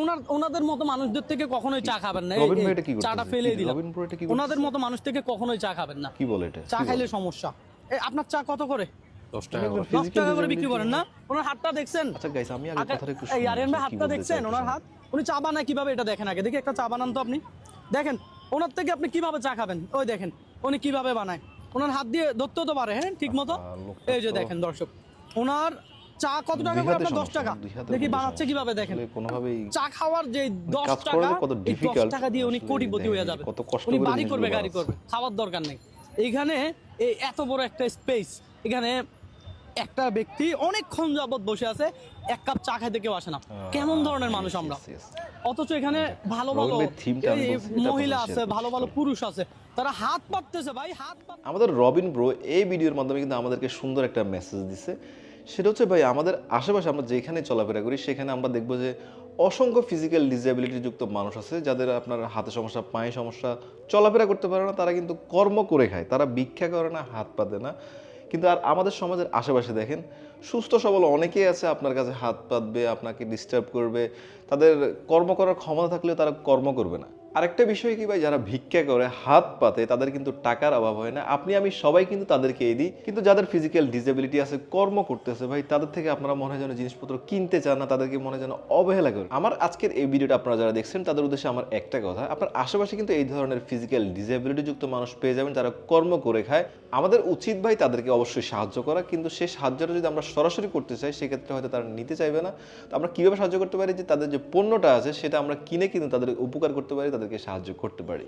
ওনার ওনাদের মতো মানুষদের থেকে কখনোই চা খাবেন না? চাটা ফেলে দিলাম। ওনাদের মতো মানুষ থেকে কখনোই চা খাবেন না। কি বলে এটা? চা খাইলে সমস্যা। আপনার চা কত করে? টাকা করে। দশ Physical টাকা করে বিক্রি করেন না? ওনার হাতটা দেখছেন? আচ্ছা গাইস আমি আগে আগে- কথাটা একটু এই আরিয়ান ভাই হাতটা দেখছেন ওনার হাত? উনি চা বানায় কীভাবে এটা দেখেন আগে? দেখি একটা চা বানান তো আপনি। দেখেন ওনার থেকে আপনি কীভাবে চা খাবেন? ওই দেখেন উনি কীভাবে বানায়? ওনার হাত দিয়ে ধরতেও তো পারে হ্যাঁ ঠিক মতো এই যে দেখেন দর্শক ওনার চা কত টাকা করে আপনার দশ সমস্যা, টাকা দেখি সমস্যা। কীভাবে দেখেন। কোনোভাবেই চা খাওয়ার যে দশ কাজ টাকা কত দশ টাকা দিয়ে উনি কোটিপতি হয়ে যাবে। কত কষ্ট উনি বাড়ি করবে গাড়ি করবে খাওয়ার দরকার নেই। এইখানে এই এত বড় একটা স্পেস এখানে একটা ব্যক্তি অনেকক্ষণ বসে আছে এক কাপ চা খাইতে কেউ আসে না। কেমন ধরনের মানুষ আমরা. অথচ এখানে ভালো ভালো এটা মহিলা আছে ভালো ভালো পুরুষ আছে তারা হাত পাততেছে ভাই হাত আমাদের রবিন ব্রো এই ভিডিওর মাধ্যমে কিন্তু আমাদেরকে সুন্দর একটা মেসেজ দিছে। সেটা হচ্ছে ভাই, আমাদের আশেপাশে আমরা যেখানে চলাফেরা করি, সেখানে আমরা দেখব যে অসংখ্য ফিজিক্যাল ডিসেবিলিটি যুক্ত মানুষ আছে, যাদের আপনার হাতে সমস্যা, পায়ে সমস্যা, চলাফেরা করতে পারে না, তারা কিন্তু কর্ম করে খায়, তারা ভিক্ষা করে না, হাত পাতে না। কিন্তু আর আমাদের সমাজের আশেপাশে দেখেন, সুস্থ সবল অনেকেই আছে আপনার কাছে হাত পাতবে, আপনাকে ডিস্টার্ব করবে, তাদের কর্ম করার ক্ষমতা থাকলেও তারা কর্ম করবে না। আরেকটা বিষয় কি ভাই, যারা ভিক্ষা করে, হাত পাতে, তাদের কিন্তু টাকার অভাব হয় না। আপনি, আমি সবাই কিন্তু তাদেরকে এই দিই। কিন্তু যাদের ফিজিক্যাল ডিসেবিলিটি আছে, কর্ম করতেছে ভাই, তাদের থেকে আপনারা মনে হয় যেন জিনিসপত্র কিনতে চান না, তাদেরকে মনে যেন অবহেলা করে আমার আজকের এই ভিডিওটা আপনারা যারা দেখছেন, তাদের উদ্দেশ্যে আমার একটা কথা, আপনার আশেপাশে কিন্তু এই ধরনের ফিজিক্যাল ডিসেবিলিটি যুক্ত মানুষ পেয়ে যাবেন, যারা কর্ম করে খায়। আমাদের উচিত ভাই তাদেরকে অবশ্যই সাহায্য করা, কিন্তু সেই সাহায্যটা যদি আমরা সরাসরি করতে চাই, সেক্ষেত্রে হয়তো তারা নিতে চাইবে না। তো আমরা কীভাবে সাহায্য করতে পারি যে, তাদের যে পণ্যটা আছে, সেটা আমরা কিনে কিন্তু তাদের উপকার করতে পারি তাদেরকে সাহায্য করতে পারি।